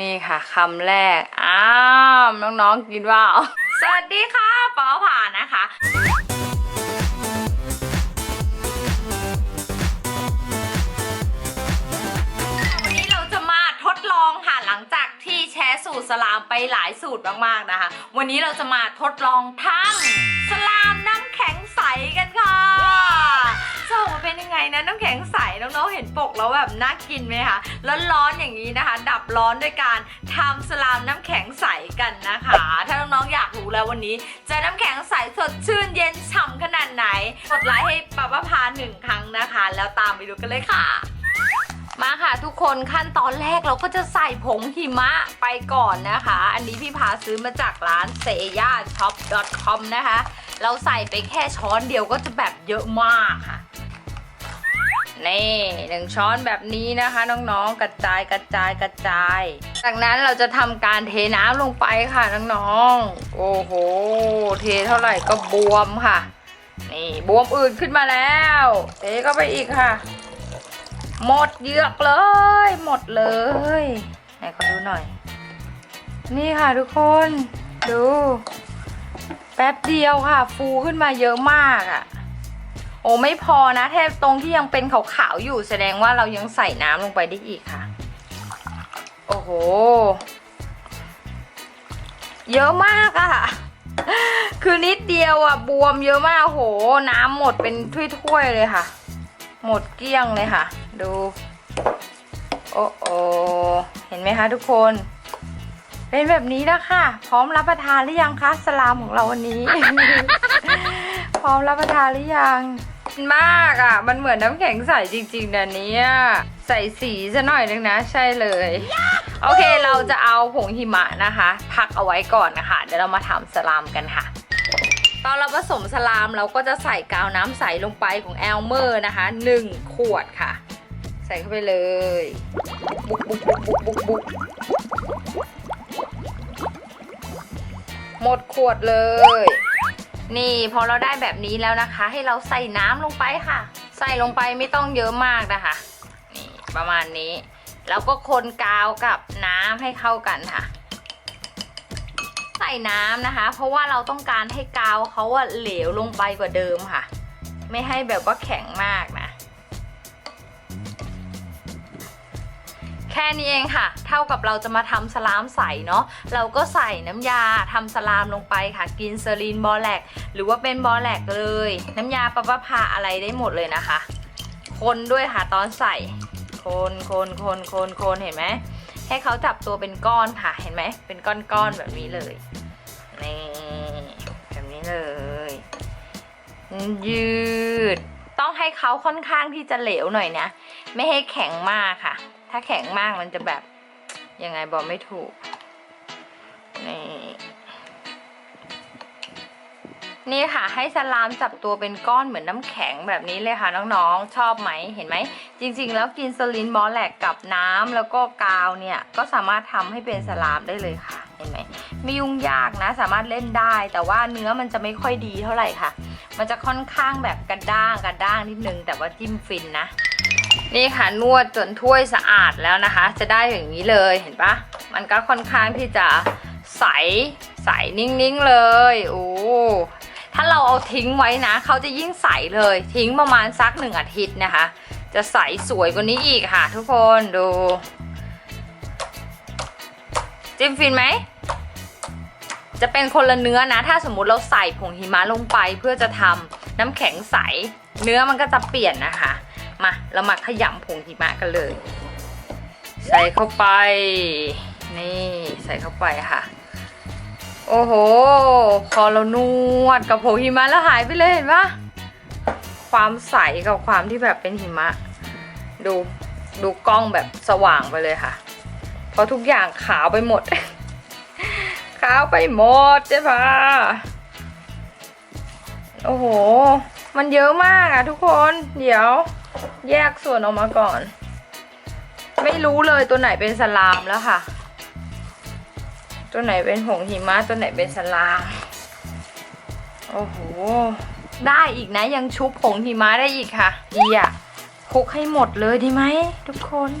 นี่ค่ะคำแรก อ้าว น้องๆกินว่า สวัสดีค่ะปอผ่านนะคะ วันนี้เราจะมาทดลองค่ะหลังจากที่แชร์สูตรสลามไปหลายสูตรมากๆนะคะ วันนี้เราจะมาทดลองทำสลาม ไงนะน้ำแข็งใสน้องๆเห็นปกแล้วแบบน่ากินไหมคะร้อนๆอย่างนี้นะคะ ดับร้อนด้วยการทำสลามน้ำแข็งใสกันนะคะ ถ้าน้องๆอยากรู้แล้ววันนี้จะน้ำแข็งใสสดชื่นเย็นฉ่ำขนาดไหนกดไลค์ให้ป้าป้าพาหนึ่งครั้งนะคะ แล้วตามไปดูกันเลยค่ะมาค่ะทุกคนขั้นตอนแรกเราก็จะใส่ผงหิมะไปก่อนนะคะ อันนี้พี่พาซื้อมาจากร้าน s e y a s h o p c o m นะคะ เราใส่ไปแค่ช้อนเดียวก็จะแบบเยอะมากค่ะ นี่หนึ่งช้อนแบบนี้นะคะน้องๆ กระจายกระจายกระจาย จากนั้นเราจะทำการเทน้ำลงไปค่ะน้องๆ โอ้โห เทเท่าไหร่ก็บวมค่ะ นี่บวมอื่นขึ้นมาแล้ว เทก็ไปอีกค่ะ หมดเยือกเลย หมดเลยไหนขอดูหน่อย นี่ค่ะทุกคน ดู แป๊บเดียวค่ะ ฟูขึ้นมาเยอะมากอะ่ะ โอ้ไม่พอนะแทบตรงที่ยังเป็นขาวๆอยู่แสดงว่าเรายังใส่น้ำลงไปได้อีกค่ะ โอ้โห เยอะมากอะ่ะ คือนิดเดียวอะ่ะบวมเยอะมากโห น้ำหมดเป็นถ้วยๆเลยค่ะ หมดเกลี้ยงเลยค่ะ ดู โอ้โอเห็นไหมคะทุกคน เป็นแบบนี้แล้วค่ะ พร้อมรับประทานหรือยังคะสลามของเราวันนี้พร้อมรับประทานหรือยัง มากอะ มันเหมือนน้ำแข็งใสจริงๆนะเนี่ย ใส่สีซะหน่อยนึงนะ ใช่เลย โอเคเราจะเอาผงหิมะนะคะ พักเอาไว้ก่อนนะคะ เดี๋ยวเรามาทำสลามกันค่ะ ตอนเราผสมสลามเราก็จะใส่กาวน้ำใสลงไปของแอลเมอร์นะคะ 1 ขวดค่ะ ใส่เข้าไปเลยบุกบุกบุกบุกบุกบุกหมดขวดเลย นี่พอเราได้แบบนี้แล้วนะคะ ให้เราใส่น้ำลงไปค่ะ ใส่ลงไปไม่ต้องเยอะมากนะคะ นี่ประมาณนี้ แล้วก็คนกาวกับน้ำให้เข้ากันค่ะ ใส่น้ำนะคะ เพราะว่าเราต้องการให้กาวเขาอะเหลวลงไปกว่าเดิมค่ะ ไม่ให้แบบว่าแข็งมาก แค่นี้เองค่ะ เท่ากับเราจะมาทำสลามใสเนาะเราก็ใส่น้ำยาทำสลามลงไปค่ะ กินเซรีนบอแลกหรือว่าเป็นบอแลกเลย น้ำยาปะปะพาอะไรได้หมดเลยนะคะ คนด้วยค่ะตอนใส่ คนคนคนคนคนเห็นไหมให้เขาจับตัวเป็นก้อนค่ะเห็นไหมเป็นก้อนๆแบบนี้เลยนี่แบบนี้เลย ยืด ต้องให้เขาค่อนข้างที่จะเหลวหน่อยนะ ไม่ให้แข็งมากค่ะ ถ้าแข็งมากมันจะแบบ ยังไงบอกไม่ถูก นี่ นี่ค่ะ ให้สลามจับตัวเป็นก้อนเหมือนน้ำแข็งแบบนี้เลยค่ะน้องๆ ชอบไหมเห็นไหม จริง ๆ แล้วกินสลินบอลแหลกกับน้ำแล้วก็กาวเนี่ย ก็สามารถทำให้เป็นสลามได้เลยค่ะ เห็นไหมไม่ยุ่งยากนะ สามารถเล่นได้ แต่ว่าเนื้อมันจะไม่ค่อยดีเท่าไหร่ค่ะ มันจะค่อนข้างแบบกระด้างกระด้างนิดนึง แต่ว่าจิ้มฟินนะ นี่ค่ะนวดจนถ้วยสะอาดแล้วนะคะ จะได้อย่างนี้เลยเห็นปะมันก็ค่อนข้างที่จะใสใสนิ่งๆเลยโอ้ถ้าเราเอาทิ้งไว้นะเขาจะยิ่งใสเลยทิ้งประมาณสักหนึ่งอาทิตย์นะคะ จะใสสวยกว่านี้อีกค่ะ ทุกคนดูจิ้มฟินไหมจะเป็นคนละเนื้อนะ ถ้าสมมุติเราใส่ผงหิมะลงไปเพื่อจะทำน้ำแข็งใส เนื้อมันก็จะเปลี่ยนนะคะ มาเรามาขยำผงหิมะกันเลย ใส่เข้าไป นี่ใส่เข้าไปค่ะ โอ้โห พอเรานวดกับผงหิมะแล้วหายไปเลยเห็นปะความใสกับความที่แบบเป็นหิมะ ดูดูกล้องแบบสว่างไปเลยค่ะ เพราะทุกอย่างขาวไปหมด ขาวไปหมดเจ๊พาโอ้โห มันเยอะมากอะทุกคน เดี๋ยว แยกส่วนออกมาก่อน ไม่รู้เลยตัวไหนเป็นสลามแล้วค่ะ ตัวไหนเป็นผงหิมะตัวไหนเป็นสลาม โอ้โห ได้อีกนะยังชุบผงหิมะได้อีกค่ะดีอะคลุกให้หมดเลยดีไหมทุกคน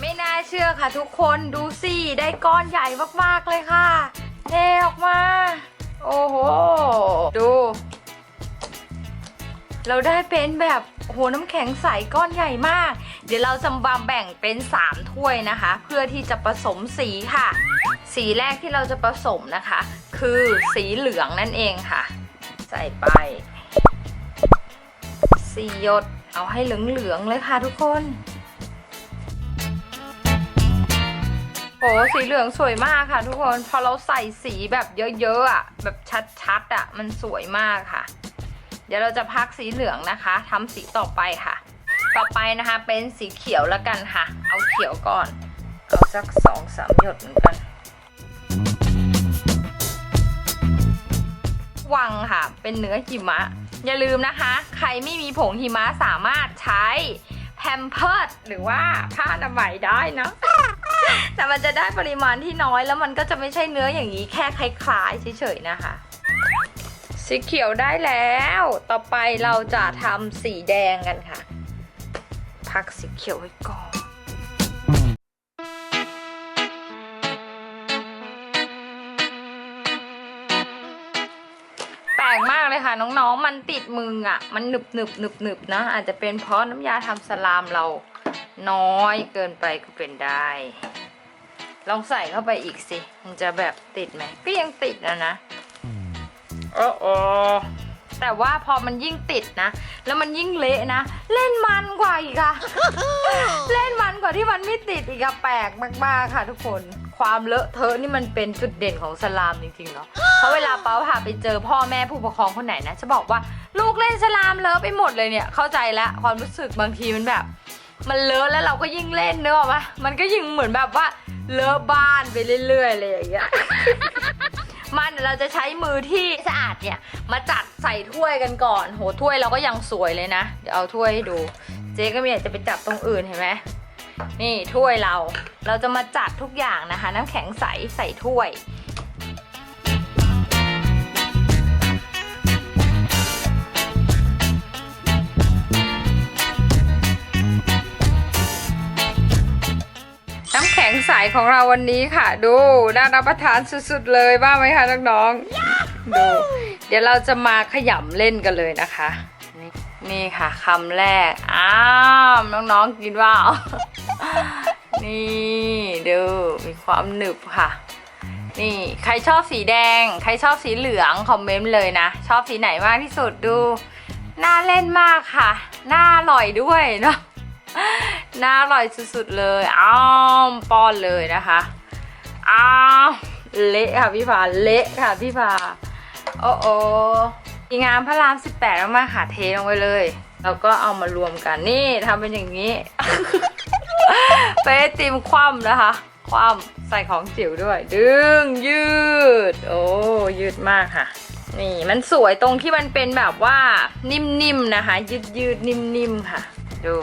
ไม่น่าเชื่อค่ะทุกคนดูสิ ได้ก้อนใหญ่มาก ๆ เลยค่ะ เทออกมา โอ้โห ดู เราได้เป็นแบบโหน้ำแข็งใสก้อนใหญ่มาก เดี๋ยวเราจะมาแบ่งเป็น 3 ถ้วยนะคะ เพื่อที่จะผสมสีค่ะ สีแรกที่เราจะผสมนะคะ คือสีเหลืองนั่นเองค่ะ ใส่ไปสีหยดเอาให้เหลืองๆเลยค่ะทุกคน โอ้สีเหลืองสวยมากค่ะ ทุกคนพอเราใส่สีแบบเยอะๆอะแบบชัดๆอะมันสวยมากค่ะ เดี๋ยวเราจะพักสีเหลืองนะคะทำสีต่อไปค่ะ ต่อไปนะคะเป็นสีเขียวแล้วกันค่ะ เอาเขียวก่อน เอาสักสองสามหยดเหมือนกันวังค่ะ เป็นเนื้อหิมะ อย่าลืมนะคะ ใครไม่มีผงหิมะสามารถใช้ แพมเพิร์ดหรือว่าผ้าอนามัยได้นะ แต่มันจะได้ปริมาณที่น้อยแล้วมันก็จะไม่ใช่เนื้ออย่างนี้แค่คล้ายๆเฉยๆนะคะสีเขียวได้แล้ว ต่อไปเราจะทำสีแดงกันค่ะ พักสีเขียวไว้ก่อน ค่ะน้องๆ มันติดมืออะ มันหนึบหนึบหนึบหนึบนะ อาจจะเป็นเพราะน้ำยาทำสลามเราน้อยเกินไปก็เป็นได้ ลองใส่เข้าไปอีกสิ มันจะแบบติดไหม ก็ยังติดนะนะโอ้โอแต่ว่าพอมันยิ่งติดนะ แล้วมันยิ่งเละนะ เล่นมันกว่าอีกอะเล่นมันกว่าที่มันไม่ติดอีกอะแปลกมากๆค่ะทุกคน ความเลอะเทอะนี่มันเป็นจุดเด่นของสลามจริงๆเนาะเพราะเวลาเป้าพาไปเจอพ่อแม่ผู้ปกครองคนไหนนะจะบอกว่าลูกเล่นสลามเลอะไปหมดเลยเนี่ยเข้าใจแล้วความรู้สึกบางทีมันแบบ มันเลอะแล้วเราก็ยิ่งเล่นเนอะปะมันก็ยิ่งเหมือนแบบว่าเลอะบ้านไปเรื่อยๆเลยอย่างเงี้ยมันเดี๋ยวเราจะใช้มือที่สะอาดเนี่ย มาจัดใส่ถ้วยกันก่อน โหถ้วยเราก็ยังสวยเลยนะ เดี๋ยวเอาถ้วยให้ดู เจ๊ก็ไม่อยากจะไปจับตรงอื่นเห็นไหม นี่ถ้วยเรา เราจะมาจัดทุกอย่างนะคะ น้ำแข็งใสใส่ถ้วย น้ำแข็งใสของเราวันนี้ค่ะ ดูน่ารับประทานสุดๆเลยบ้างไหมคะน้องๆดู เดี๋ยวเราจะมาขยำเล่นกันเลยนะคะ นี่ค่ะคำแรก อ้าว น้องๆกินว่า นี่ดูมีความหนึบค่ะ นี่ใครชอบสีแดง ใครชอบสีเหลืองคอมเมนต์เลยนะ ชอบสีไหนมากที่สุดดู น่าเล่นมากค่ะ น่าอร่อยด้วยเนาะน่าอร่อยสุดๆเลยอ้าวป้อนเลยนะคะอ้าวเละค่ะพี่พาเละค่ะพี่พาโอ้โอ อีงามพระราม 18 มากๆค่ะเทลงไปเลย แล้วก็เอามารวมกันนี่ทำเป็นอย่างนี้ ไปติมคว่ำนะคะ คว่ำใส่ของจิ๋วด้วย ดึงยืด โอ้ยืดมากค่ะ นี่มันสวยตรงที่มันเป็นแบบว่านิ่มๆนะคะ ยืดยืดนิ่มๆค่ะ ดู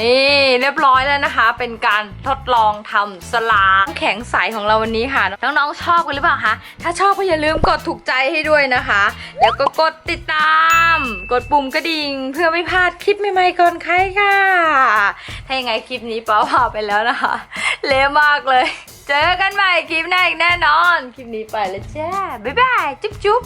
นี่เรียบร้อยแล้วนะคะ เป็นการทดลองทำสลาแข็งใสของเราวันนี้ค่ะ น้องๆชอบกันหรือเปล่าคะถ้าชอบก็อย่าลืมกดถูกใจให้ด้วยนะคะ แล้วก็กดติดตาม กดปุ่มกระดิ่ง เพื่อไม่พลาดคลิปใหม่ๆก่อนใครค่ะ ถ้ายังไงคลิปนี้ป้าพาไปแล้วนะคะ เละมากเลย เจอกันใหม่คลิปหน้าอีกแน่นอน คลิปนี้ไปแล้วจ้าบ๊ายบาย จุ๊บจุ๊บ